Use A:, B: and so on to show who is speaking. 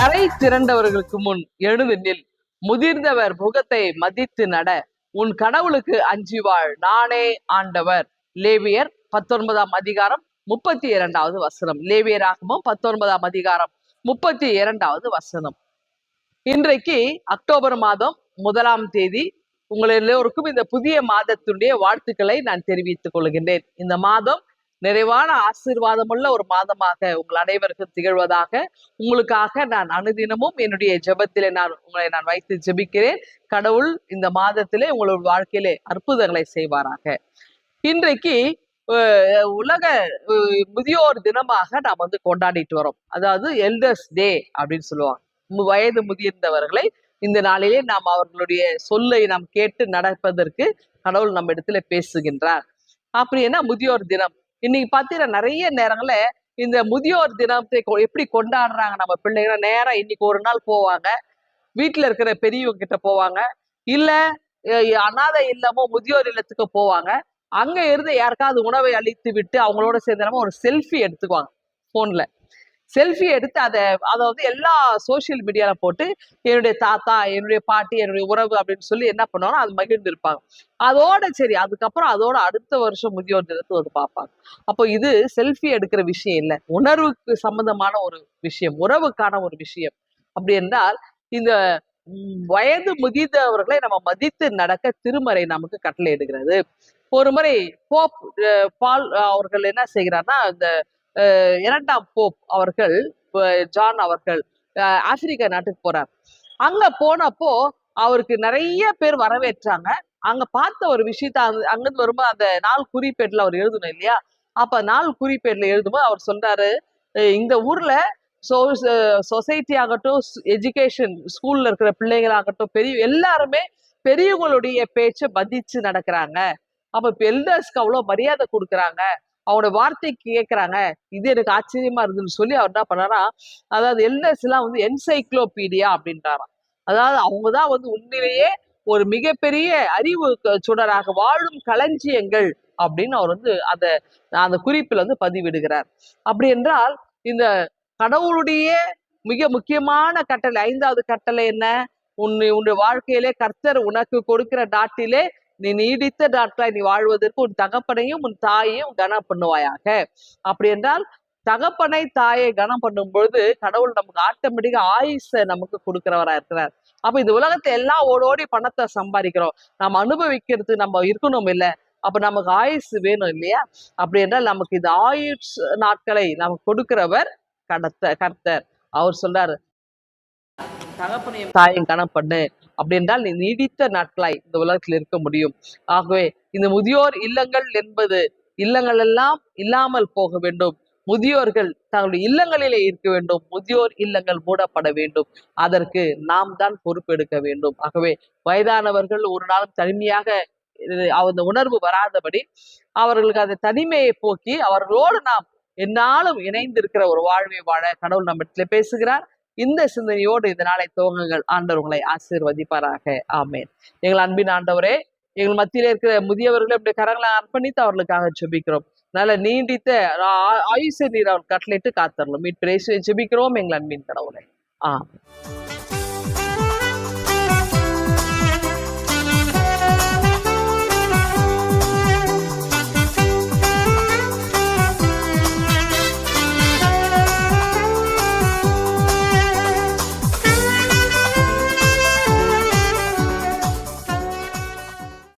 A: கரை திரண்டவர்களுக்கு முன் எழுந்து நில் முதிர்ந்தவர் முகத்தை மதித்து நட உன் கடவுளுக்கு அஞ்சி வாழ் நானே ஆண்டவர் லேவியர் பத்தொன்பதாம் அதிகாரம் முப்பத்தி இரண்டாவது வசனம். லேவியராகவும் பத்தொன்பதாம் அதிகாரம் முப்பத்தி இரண்டாவது வசனம். இன்றைக்கு அக்டோபர் மாதம் முதலாம் தேதி. உங்கள் எல்லோருக்கும் இந்த புதிய மாதத்துடைய வாழ்த்துக்களை நான் தெரிவித்துக் கொள்கின்றேன். இந்த மாதம் நிறைவான ஆசீர்வாதமுள்ள ஒரு மாதமாக உங்கள் அனைவருக்கும் திகழ்வதாக உங்களுக்காக நான் அனுதினமும் என்னுடைய ஜெபத்திலே நான் உங்களை நான் வைத்து ஜெபிக்கிறேன். கடவுள் இந்த மாதத்திலே உங்களோட வாழ்க்கையிலே அற்புதங்களை செய்வாராக. இன்றைக்கு உலக முதியோர் தினமாக நாம் வந்து கொண்டாடிட்டு வரோம். அதாவது எல்டர்ஸ் டே அப்படின்னு சொல்லுவாங்க. வயது முதிர்ந்தவர்களை இந்த நாளிலே நாம் அவர்களுடைய சொல்லை நாம் கேட்டு நடப்பதற்கு கடவுள் நம்ம இடத்துல பேசுகின்றார். அப்படி என்ன முதியோர் தினம்? இன்னைக்கு பார்த்தீங்கன்னா நிறைய நேரங்கள்ல இந்த முதியோர் தினத்தை கொ- எப்படி கொண்டாடுறாங்க நம்ம பிள்ளைங்க? நேரம் இன்னைக்கு ஒரு நாள் போவாங்க. வீட்டில் இருக்கிற பெரியவங்க கிட்ட போவாங்க. இல்ல அனாதை இல்லமோ முதியோர் இல்லத்துக்கு போவாங்க. அங்க இருந்து யாருக்காவது உணவை அளித்து விட்டு அவங்களோட சேர்ந்து நம்ம ஒரு செல்ஃபி எடுத்துக்குவாங்க போன்ல செல்ஃபி எடுத்து அதை அதை வந்து எல்லா சோஷியல் மீடியால போட்டு என்னுடைய தாத்தா என்னுடைய பாட்டி என்னுடைய உறவு அப்படின்னு சொல்லி என்ன பண்ணுவாங்க? அது மகிழ்ந்து இருப்பாங்க அதோட சரி அதுக்கப்புறம் அதோட அடுத்த வருஷம் முதியோர் தினத்தை வந்து பார்ப்பாங்க. அப்போ இது செல்ஃபி எடுக்கிற விஷயம் இல்லை. உணர்வுக்கு சம்பந்தமான ஒரு விஷயம் உறவுக்கான ஒரு விஷயம். அப்படி என்றால் இந்த வயது முதிர்ந்தவர்களை நம்ம மதித்து நடக்க திருமறை நமக்கு கட்டளை எடுக்கிறது ஒரு முறை போப் பால் அவர்கள் என்ன செய்கிறார்னா இந்த இரண்டாம் போப் அவர்கள் ஜான் அவர்கள் அஹ், ஆப்பிரிக்கா நாட்டுக்கு போறார். அங்க போனப்போ அவருக்கு நிறைய பேர் வரவேற்றாங்க. அங்க பார்த்த ஒரு விஷயத்த அங்க- அங்கிருந்து வரும்போது அந்த நாள் குறிப்பேட்டில் அவர் எழுதணும் இல்லையா? அப்ப நாள் குறிப்பேட்ல எழுதும்போது அவர் சொல்றாரு இந்த ஊர்ல சோ சொசைட்டி ஆகட்டும் எஜுகேஷன் ஸ்கூல்ல இருக்கிற பிள்ளைங்களாகட்டும் பெரிய எல்லாருமே பெரியவங்களுடைய பேச்சை மதிச்சு நடக்கிறாங்க. அப்ப எல்டர்ஸ்க்கு அவ்வளவு மரியாதை கொடுக்குறாங்க. அவனோட வார்த்தைக்கு கேட்கறாங்க இது எனக்கு ஆச்சரியமா இருந்துன்னு சொல்லி அவர் என்ன பண்ணாரா அதாவது எல்டர்ஸ் எல்லாம் வந்து என்சைக்ளோபீடியா அப்படின்றாராம். அதாவது அவங்க தான் வந்து உண்மையிலேயே ஒரு மிகப்பெரிய அறிவு சுடராக வாழும் களஞ்சியங்கள் அப்படின்னு அவர் வந்து அந்த அந்த குறிப்பில் வந்து பதிவிடுகிறார். அப்படி என்றால் இந்த கடவுளுடைய மிக முக்கியமான கட்டளை ஐந்தாவது கட்டளை என்ன? உன்னை உன்னுடைய வாழ்க்கையிலே கர்த்தர் உனக்கு கொடுக்கிற நாட்டிலே நீ நீடித்த நாட்களாய் நீ வாழ்வதற்கு உன் தகப்பனையும் உன் தாயையும் கனம் பண்ணுவாயாக. அப்படி என்றால் தகப்பனை தாயை கனம் பண்ணும் பொழுது கடவுள் நமக்கு ஆட்டோமேட்டிக்கா ஆயுஷை நமக்கு கொடுக்கிறவரா இருக்கிறார். அப்ப இந்த உலகத்தை எல்லாம் ஓடோடி பணத்தை சம்பாதிக்கிறோம். நம்ம அனுபவிக்கிறது நம்ம இருக்கணும் இல்ல. அப்ப நமக்கு ஆயுசு வேணும் இல்லையா? அப்படி என்றால் நமக்கு இந்த ஆயுஷ் நாட்களை நமக்கு கொடுக்கிறவர் கடத்த கர்த்தர். அவர் சொல்றாரு தகப்பனையும் தாயும் கனம் பண்ணு. அப்படி என்றால் நீ நீடித்த நாட்களாய் இந்த உலகத்தில் இருக்க முடியும். ஆகவே இந்த முதியோர் இல்லங்கள் என்பது இல்லங்கள் எல்லாம் இல்லாமல் போக வேண்டும். முதியோர்கள் தங்களுடைய இல்லங்களிலே இருக்க வேண்டும். முதியோர் இல்லங்கள் மூடப்பட வேண்டும். அதற்கு நாம் தான் பொறுப்பெடுக்க வேண்டும். ஆகவே வயதானவர்கள் ஒரு நாளும் தனிமையாக அந்த உணர்வு வராதபடி அவர்களுக்கு அந்த தனிமையை போக்கி அவர்களோடு நாம் என்னாலும் இணைந்திருக்கிற ஒரு வாழ்வை வாழ கடவுள் நம்மிடத்துல பேசுகிறார். இந்த சிந்தனையோடு இந்த நாளை துவங்குங்கள். ஆண்டவர் உங்களை ஆசீர்வதிப்பாராக. ஆமேன். எங்கள் அன்பின் ஆண்டவரே எங்கள் மத்தியில இருக்கிற முதியவர்களை இப்படி கரங்களை அர்ப்பணித்து அவர்களுக்காக ஜெபிக்கிறோம். நல்ல நீண்டித்த ஆயுச நீர் அவர் கட்டளைட்டு காத்தரலும் மீட் பிரேசியை ஜெபிக்கிறோம் எங்கள் அன்பின் கடவுளை. ஆ